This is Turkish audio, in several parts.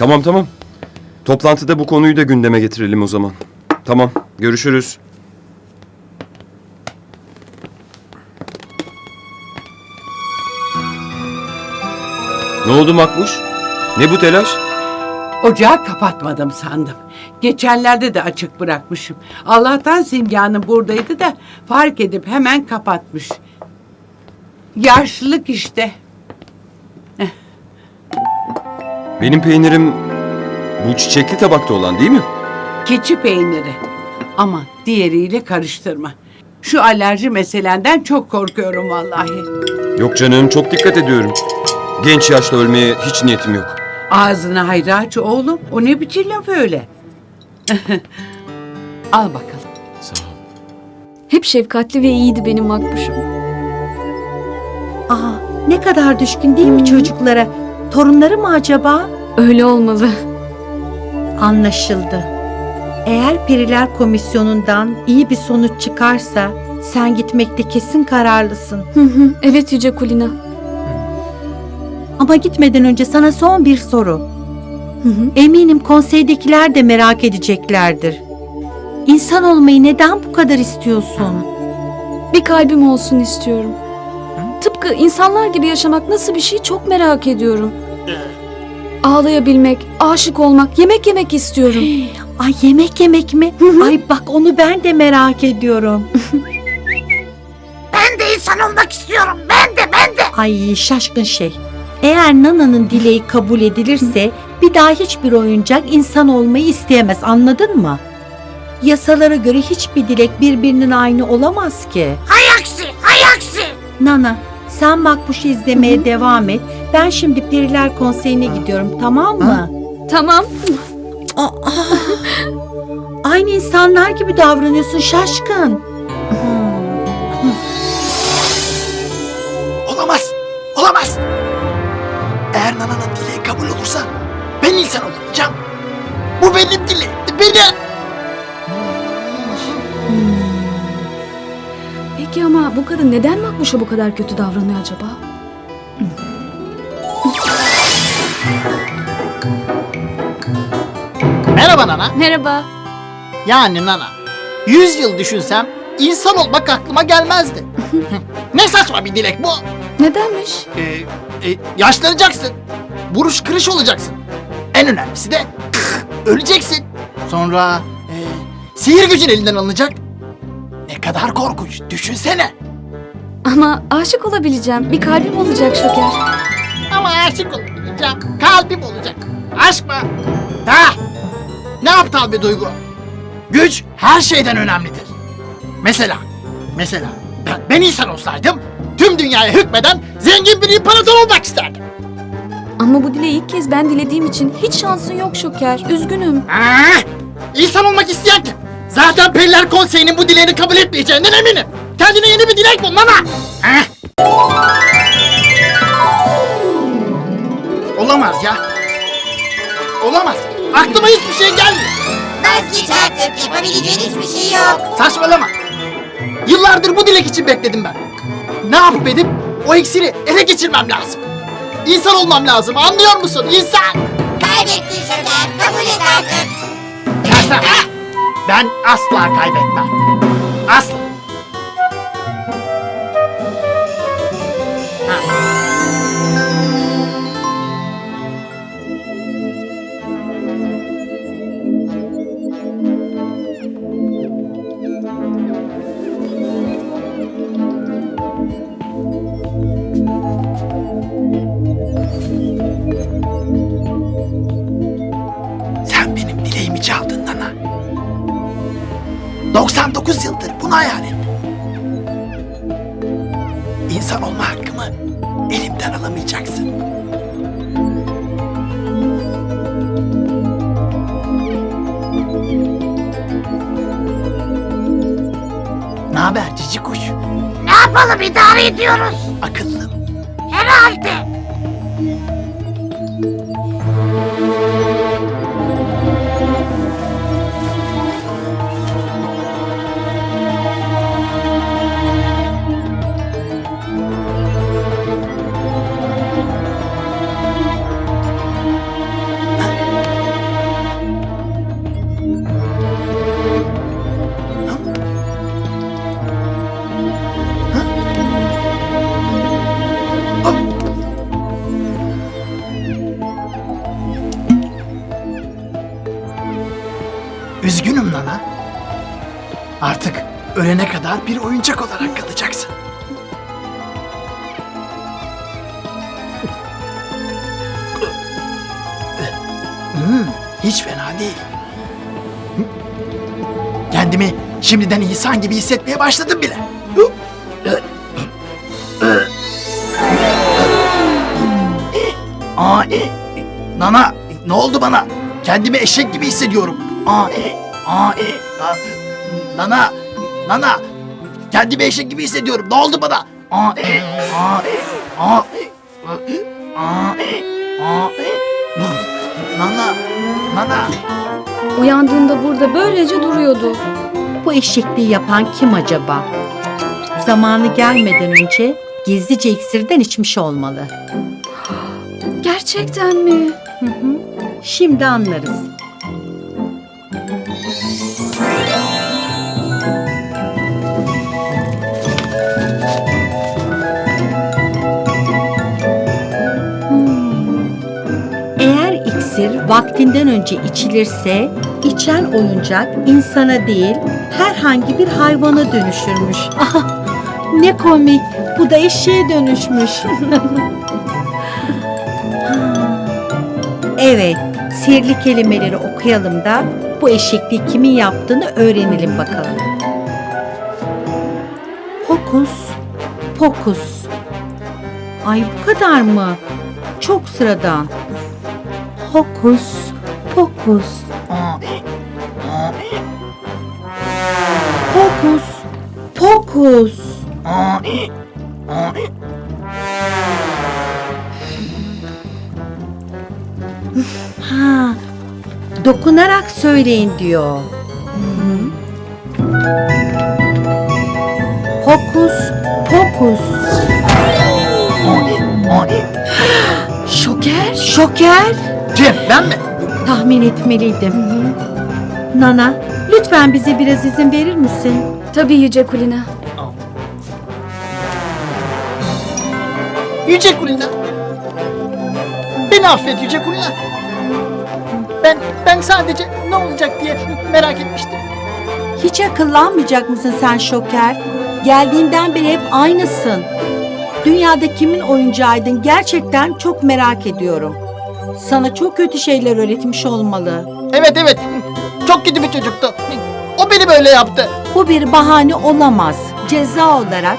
Tamam tamam. Toplantıda bu konuyu da gündeme getirelim o zaman. Tamam, görüşürüz. Ne oldu Makbuş? Ne bu telaş? Ocağı kapatmadım sandım. Geçenlerde de açık bırakmışım. Allah'tan Simge Hanım buradaydı da fark edip hemen kapatmış. Yaşlılık işte. Benim peynirim bu çiçekli tabakta olan değil mi? Keçi peyniri. Ama diğeriyle karıştırma. Şu alerji meselenden çok korkuyorum vallahi. Yok canım, çok dikkat ediyorum. Genç yaşta ölmeye hiç niyetim yok. Ağzına hayra aç oğlum. O ne biçim laf öyle? Al bakalım. Sağ ol. Hep şefkatli ve iyiydi benim makbuşum. Aa, ne kadar düşkün değil mi çocuklara? Torunları mı acaba? Öyle olmalı. Anlaşıldı. Eğer Periler Komisyonu'ndan iyi bir sonuç çıkarsa sen gitmekte kesin kararlısın. Hı hı, evet Yüce Kulina. Ama gitmeden önce sana son bir soru. Hı hı. Eminim konseydekiler de merak edeceklerdir. İnsan olmayı neden bu kadar istiyorsun? Bir kalbim olsun istiyorum. Tıpkı insanlar gibi yaşamak nasıl bir şey çok merak ediyorum. Ağlayabilmek, aşık olmak, yemek yemek istiyorum. Ay yemek yemek mi? Ay bak onu ben de merak ediyorum. Ben de insan olmak istiyorum. Ben de ben de. Ay şaşkın şey. Eğer Nana'nın dileği kabul edilirse bir daha hiçbir oyuncak insan olmayı isteyemez anladın mı? Yasalara göre hiçbir dilek birbirinin aynı olamaz ki. Hay aksi, hay aksi. Nana sen Makbuş'u izlemeye devam et. Ben şimdi Periler Konseyi'ne gidiyorum tamam mı? Tamam. Aa, aynı insanlar gibi davranıyorsun şaşkın. Olamaz, olamaz. Eğer Nana'nın dileği kabul olursa ben insan olamayacağım. Bu benim dileğimdi, benim. Kadın neden makbuşa bu kadar kötü davranıyor acaba? Merhaba Nana. Merhaba. Yani Nana. Yüz yıl düşünsem insan olmak aklıma gelmezdi. ne saçma bir dilek bu. Nedenmiş? Ee, e, yaşlanacaksın. Buruş kırış olacaksın. En önemlisi de öleceksin. Sonra e, sihir gücün elinden alınacak. Ne kadar korkunç. Düşünsene. Ama aşık olabileceğim. Bir kalbim olacak şoker. Ama aşık olabileceğim. Kalbim olacak. Aşk mı? Ha? Ne aptal bir duygu. Güç her şeyden önemlidir. Mesela, mesela ben, ben insan olsaydım tüm dünyaya hükmeden zengin bir imparator olmak isterdim. Ama bu dileği ilk kez ben dilediğim için hiç şansın yok şoker. Üzgünüm. Ah! İnsan olmak isteyen kim? Zaten Periler Konseyi'nin bu dileğini kabul etmeyeceğinden eminim. Kendine yeni bir dilek bul Nana. Olamaz ya. Olamaz. Aklıma hiçbir şey gelmiyor. Vazgeç artık. Yapabileceğin hiçbir şey yok. Saçmalama. Yıllardır bu dilek için bekledim ben. Ne yapıp edip o iksiri ele geçirmem lazım. İnsan olmam lazım anlıyor musun? İnsan. Kaybettin Şoker. Kabul et artık. Yersen, ha? Ben asla kaybetmem. Asla. Çaldın Nana. 99 yıldır bunu hayal ettim. İnsan olma hakkımı elimden alamayacaksın. Ne haber cici kuş? Ne yapalım idare ediyoruz. Akıllım. Kadar bir oyuncak olarak kalacaksın. Hmm, hiç fena değil. Kendimi şimdiden insan gibi hissetmeye başladım bile. Aa, e, Nana ne oldu bana? Kendimi eşek gibi hissediyorum. Aa, e, aa, e, aa, Nana, Nana kendimi eşek gibi hissediyorum. Ne oldu bana? Aa, aa, aa, aa, aa. Nana, Nana. Uyandığında burada böylece duruyordu. Bu eşekliği yapan kim acaba? Zamanı gelmeden önce gizlice iksirden içmiş olmalı. Gerçekten mi? Hı hı. Şimdi anlarız. Vaktinden önce içilirse içen oyuncak insana değil herhangi bir hayvana dönüşürmüş. Ah, ne komik. Bu da eşeğe dönüşmüş. Evet, sihirli kelimeleri okuyalım da bu eşekliği kimin yaptığını öğrenelim bakalım. Hokus pokus. Ay bu kadar mı? Çok sıradan. Hokus pokus. Hokus pokus. Ha, dokunarak söyleyin diyor. Hokus pokus. Şoker. Şoker. Kim? Ben mi? Tahmin etmeliydim. Nana, lütfen bize biraz izin verir misin? Tabii Yüce Kulina. Yüce Kulina. Beni affet Yüce Kulina. Ben ben sadece ne olacak diye merak etmiştim. Hiç akıllanmayacak mısın sen Şoker? Geldiğinden beri hep aynısın. Dünyada kimin oyuncağıydın gerçekten çok merak ediyorum. Sana çok kötü şeyler öğretmiş olmalı. Evet evet. Çok kötü bir çocuktu. O beni böyle yaptı. Bu bir bahane olamaz. Ceza olarak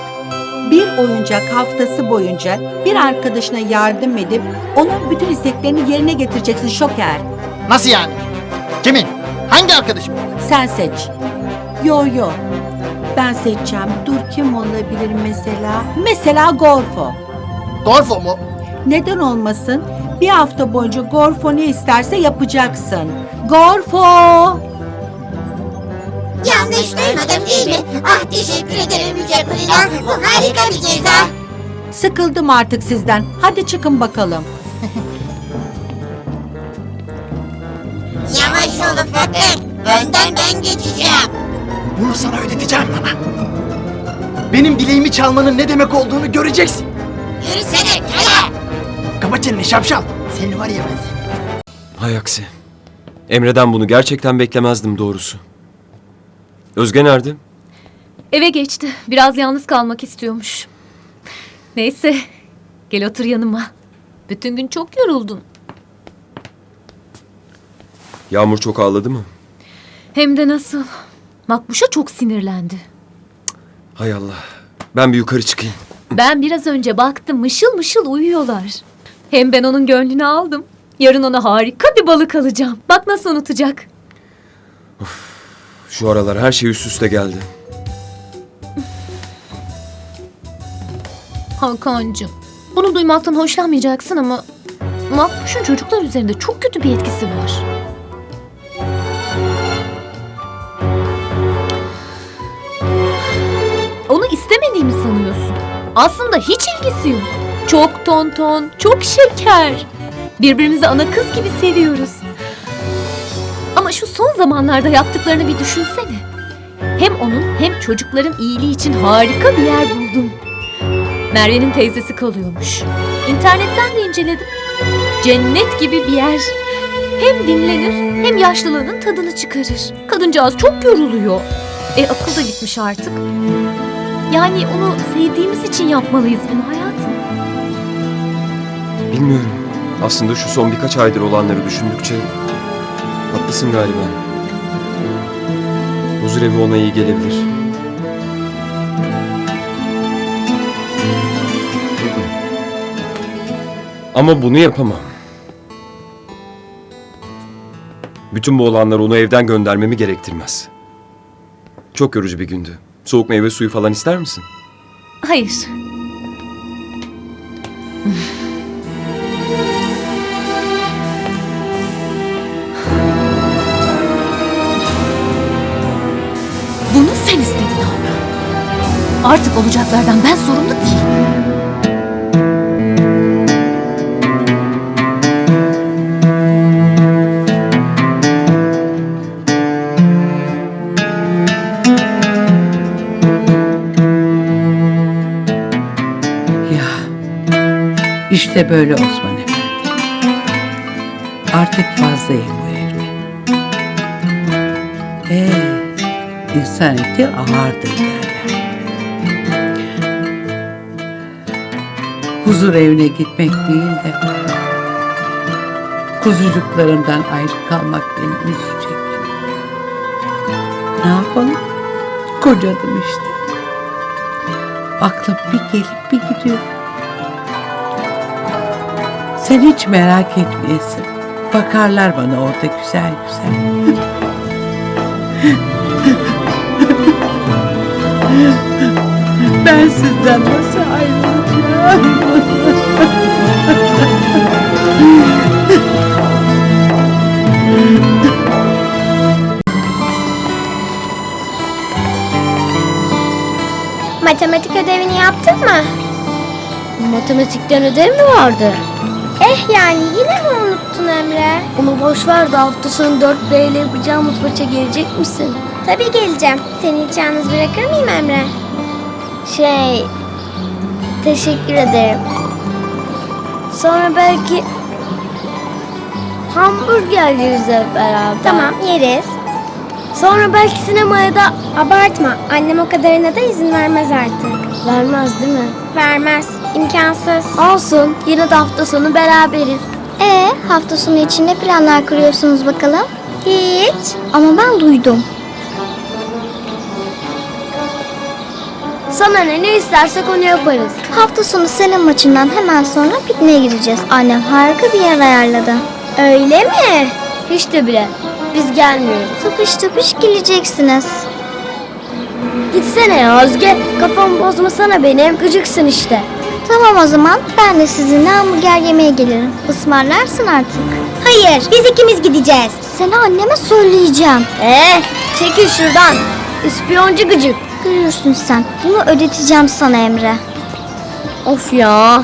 bir oyuncak haftası boyunca bir arkadaşına yardım edip onun bütün isteklerini yerine getireceksin Şoker. Nasıl yani? Kimin? Hangi arkadaşım? Sen seç. Yo yo. Ben seçeceğim. Dur kim olabilir mesela? Mesela Gorfo. Gorfo mu? Neden olmasın? Bir hafta boyunca Gorfo ne isterse yapacaksın. Gorfo! Yanlış duymadım değil mi? Ah teşekkür ederim Yüce Kulina. Bu harika bir ceza. Sıkıldım artık sizden. Hadi çıkın bakalım. Yavaş ol ufaklık. Önden ben geçeceğim. Bunu sana ödeteceğim Nana. Benim dileğimi çalmanın ne demek olduğunu göreceksin. Yürüsene kele. Kapa çeneni şapşal. Seni var ya ben seni. Hay aksi. Emre'den bunu gerçekten beklemezdim doğrusu. Özge nerede? Eve geçti. Biraz yalnız kalmak istiyormuş. Neyse. Gel otur yanıma. Bütün gün çok yoruldun. Yağmur çok ağladı mı? Hem de nasıl. Makbuş'a çok sinirlendi. Hay Allah. Ben bir yukarı çıkayım. Ben biraz önce baktım mışıl mışıl uyuyorlar. Hem ben onun gönlünü aldım. Yarın ona harika bir balık alacağım. Bak nasıl unutacak. Şu aralar her şey üst üste geldi. Hakan'cığım. Bunu duymaktan hoşlanmayacaksın ama... Makbuş'un çocuklar üzerinde çok kötü bir etkisi var. Onu istemediğimi sanıyorsun. Aslında hiç ilgisi yok. Çok tonton, çok şeker. Birbirimizi ana kız gibi seviyoruz. Ama şu son zamanlarda yaptıklarını bir düşünsene. Hem onun hem çocukların iyiliği için harika bir yer buldum. Merve'nin teyzesi kalıyormuş. İnternetten de inceledim. Cennet gibi bir yer. Hem dinlenir hem yaşlılığının tadını çıkarır. Kadıncağız çok yoruluyor. E akıl da gitmiş artık. Yani onu sevdiğimiz için yapmalıyız bunu hayatım. Bilmiyorum. Aslında şu son birkaç aydır olanları düşündükçe haklısın galiba. Huzur evi ona iyi gelebilir. Ama bunu yapamam. Bütün bu olanlar onu evden göndermemi gerektirmez. Çok yorucu bir gündü. Soğuk meyve suyu falan ister misin? Hayır. Artık olacaklardan ben sorumlu değilim. Ya işte böyle Osman Efendi. Artık fazlayım bu evde. Ee, insan eti ağırdır derler. Huzur evine gitmek değil de kuzucuklarımdan ayrı kalmak beni üzecek. Ne yapalım? Kocadım işte. Aklım bir gelip bir gidiyor. Sen hiç merak etmeyesin. Bakarlar bana orada güzel güzel. ben sizden Matematik ödevini yaptın mı? Matematikten ödev mi vardı? Eh yani yine mi unuttun Emre? Onu boş ver de hafta sonu 4B ile yapacağımız maça gelecek misin? Tabii geleceğim. Seni hiç yalnız bırakır mıyım Emre? Şey... Teşekkür ederim. Sonra belki... Hamburger yeriz hep beraber. Tamam yeriz. Sonra belki sinemaya da Abartma. Annem o kadarına da izin vermez artık. vermez değil mi? Vermez. İmkansız. Olsun. Yine de hafta sonu beraberiz. Ee, hafta sonu için ne planlar kuruyorsunuz bakalım? Hiç. Ama ben duydum. Sana ne, ne istersek onu yaparız. Hafta sonu senin maçından hemen sonra pikniğe gideceğiz. Annem harika bir yer ayarladı. Öyle mi? Hiç de bile. Biz gelmiyoruz. Tıpış tıpış geleceksiniz. Gitsene ya Özge. Kafamı bozmasana benim. Gıcıksın işte. Tamam o zaman ben de sizinle hamburger yemeye gelirim. Ismarlarsın artık. Hayır biz ikimiz gideceğiz. Seni anneme söyleyeceğim. Ee, çekil şuradan. İspiyoncu gıcık. Görürsün sen. Bunu ödeteceğim sana Emre. Of ya.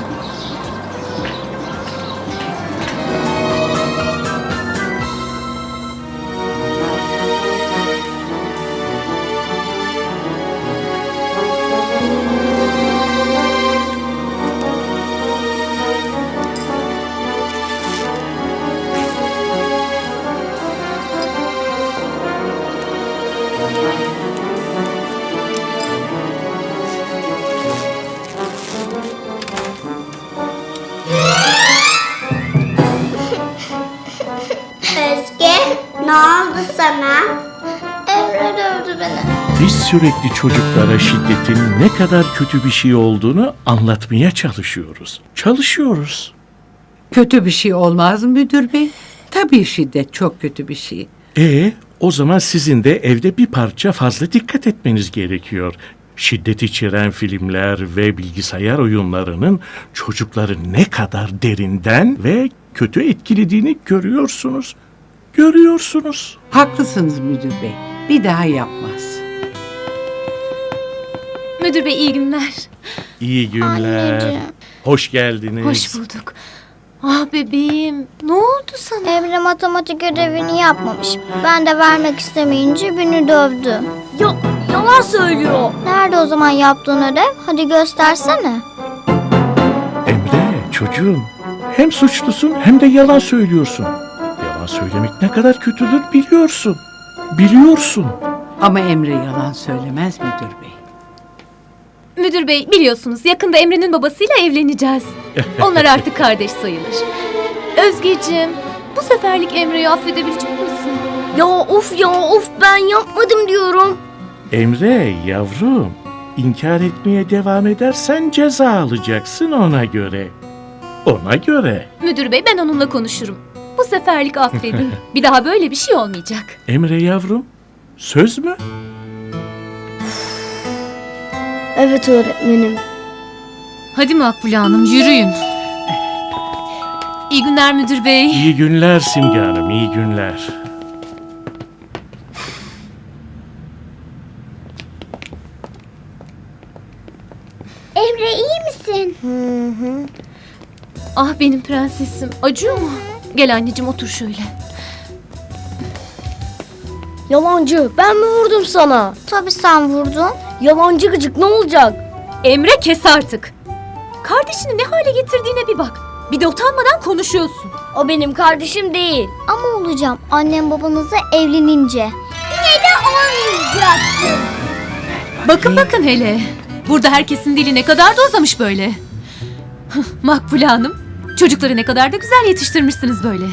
Özge ne oldu sana? Emre dövdü beni. Biz sürekli çocuklara şiddetin ne kadar kötü bir şey olduğunu anlatmaya çalışıyoruz. Çalışıyoruz. Kötü bir şey olmaz mı müdür bey? Tabii şiddet çok kötü bir şey. E o zaman sizin de evde bir parça fazla dikkat etmeniz gerekiyor. Şiddet içeren filmler ve bilgisayar oyunlarının çocukları ne kadar derinden ve kötü etkilediğini görüyorsunuz. Görüyorsunuz. Haklısınız müdür bey. Bir daha yapmaz. Müdür bey iyi günler. İyi günler. Anneciğim. Hoş geldiniz. Hoş bulduk. Ah bebeğim ne oldu sana? Emre matematik ödevini yapmamış. Ben de vermek istemeyince beni dövdü. Ya, yalan söylüyor. Nerede o zaman yaptığın ödev? Hadi göstersene. Emre çocuğum hem suçlusun hem de yalan söylüyorsun. Yalan söylemek ne kadar kötüdür biliyorsun. Biliyorsun. Ama Emre yalan söylemez müdür bey. Müdür bey biliyorsunuz yakında Emre'nin babasıyla evleneceğiz. Onlar artık kardeş sayılır. Özgeciğim bu seferlik Emre'yi affedebilecek misin? Ya of ya of ben yapmadım diyorum. Emre yavrum, inkar etmeye devam edersen ceza alacaksın ona göre. Ona göre. Müdür bey ben onunla konuşurum. Bu seferlik affedin. Bir daha böyle bir şey olmayacak. Emre yavrum, söz mü? Evet öğretmenim. Hadi Makbule Hanım yürüyün. İyi günler müdür bey. İyi günler Simge Hanım, iyi günler. Emre iyi misin? Ah benim prensesim. Acıyor mu? Gel anneciğim otur şöyle. Yalancı ben mi vurdum sana? Tabii sen vurdun. Yalancı gıcık ne olacak? Emre kes artık. Kardeşini ne hale getirdiğine bir bak. Bir de utanmadan konuşuyorsun. O benim kardeşim değil. Ama olacağım annem babanızla evlenince. Yine de olmayacaksın. Bakın bakın hele. Burada herkesin dili ne kadar da uzamış böyle. Hıh, Makbule Hanım, çocukları ne kadar da güzel yetiştirmişsiniz böyle.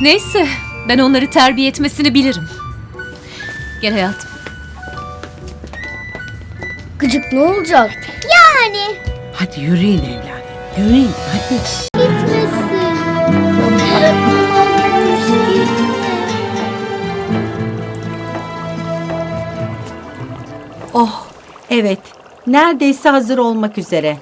Neyse, ben onları terbiye etmesini bilirim. Gel hayatım. Gıcık ne olacak? Yani Hadi yürüyün evladım. Yürüyün hadi. gitmesin. Oh, evet. Neredeyse hazır olmak üzere.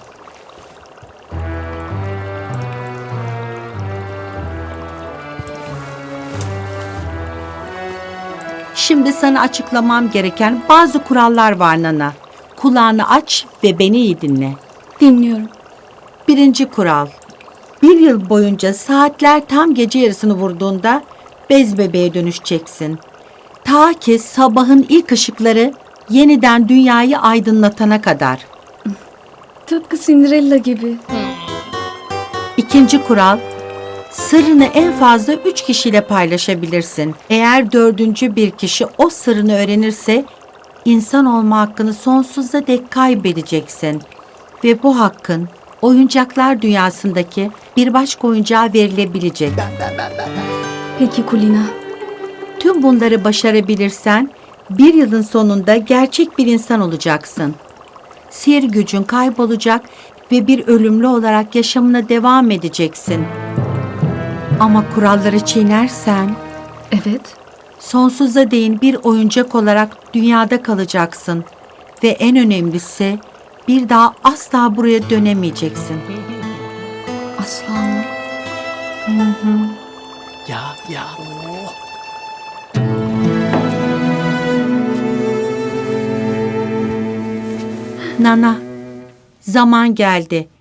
Şimdi sana açıklamam gereken bazı kurallar var Nana. Kulağını aç ve beni iyi dinle. Dinliyorum. Birinci kural. Bir yıl boyunca saatler tam gece yarısını vurduğunda bez bebeğe dönüşeceksin. Ta ki sabahın ilk ışıkları yeniden dünyayı aydınlatana kadar. Tıpkı Cinderella gibi. İkinci kural, sırrını en fazla üç kişiyle paylaşabilirsin. Eğer dördüncü bir kişi o sırrını öğrenirse, insan olma hakkını sonsuza dek kaybedeceksin. Ve bu hakkın oyuncaklar dünyasındaki bir başka oyuncağa verilebilecek. Peki Kulina. Tüm bunları başarabilirsen bir yılın sonunda gerçek bir insan olacaksın. Sihir gücün kaybolacak ve bir ölümlü olarak yaşamına devam edeceksin. Ama kuralları çiğnersen Evet. sonsuza değin bir oyuncak olarak dünyada kalacaksın. Ve en önemlisi bir daha asla buraya dönemeyeceksin. Asla mı? Ya ya. Nana, zaman geldi.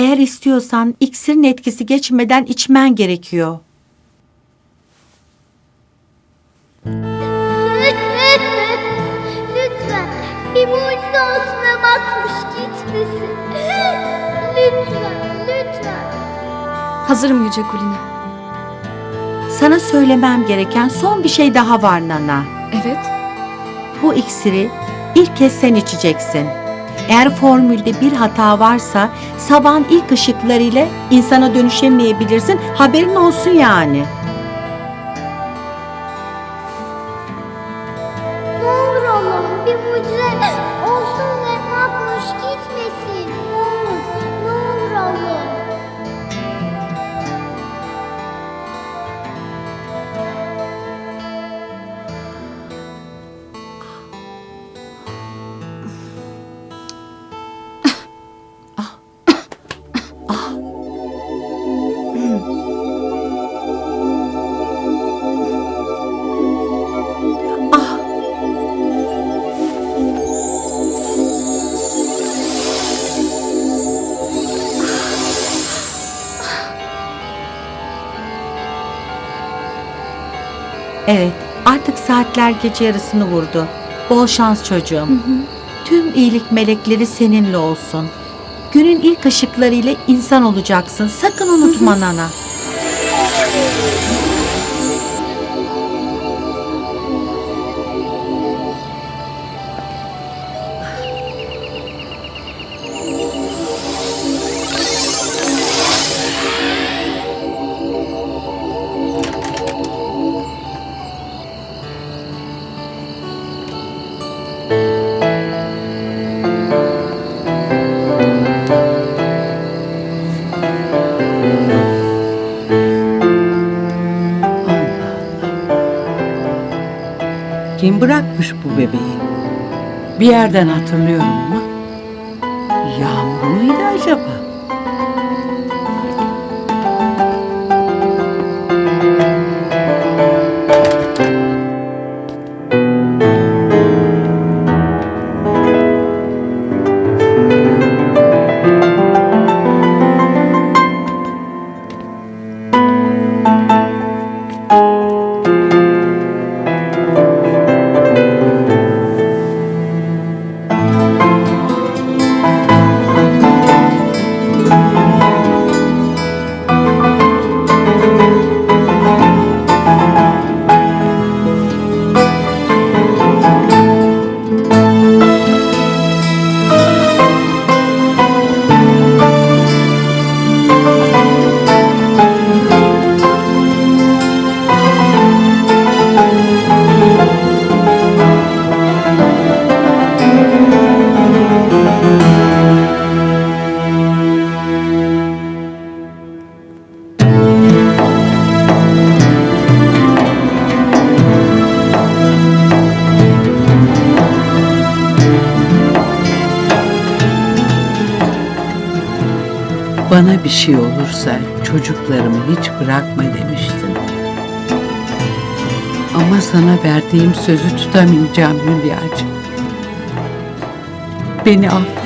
Eğer istiyorsan iksirin etkisi geçmeden içmen gerekiyor. Lütfen bir mucize olsun ve bakmış gitmesin. Lütfen, lütfen. Hazırım Yüce Kulina. Sana söylemem gereken son bir şey daha var Nana. Evet. Bu iksiri ilk kez sen içeceksin. Eğer formülde bir hata varsa sabahın ilk ışıklarıyla insana dönüşemeyebilirsin. Haberin olsun yani. Evet, artık saatler gece yarısını vurdu. Bol şans çocuğum. Tüm iyilik melekleri seninle olsun. Günün ilk ışıklarıyla insan olacaksın. Sakın unutma Nana. Bırakmış bu bebeği? Bir yerden hatırlıyorum Bana bir şey olursa çocuklarımı hiç bırakma demiştin. Ama sana verdiğim sözü tutamayacağım Hülya'cığım. Beni affet.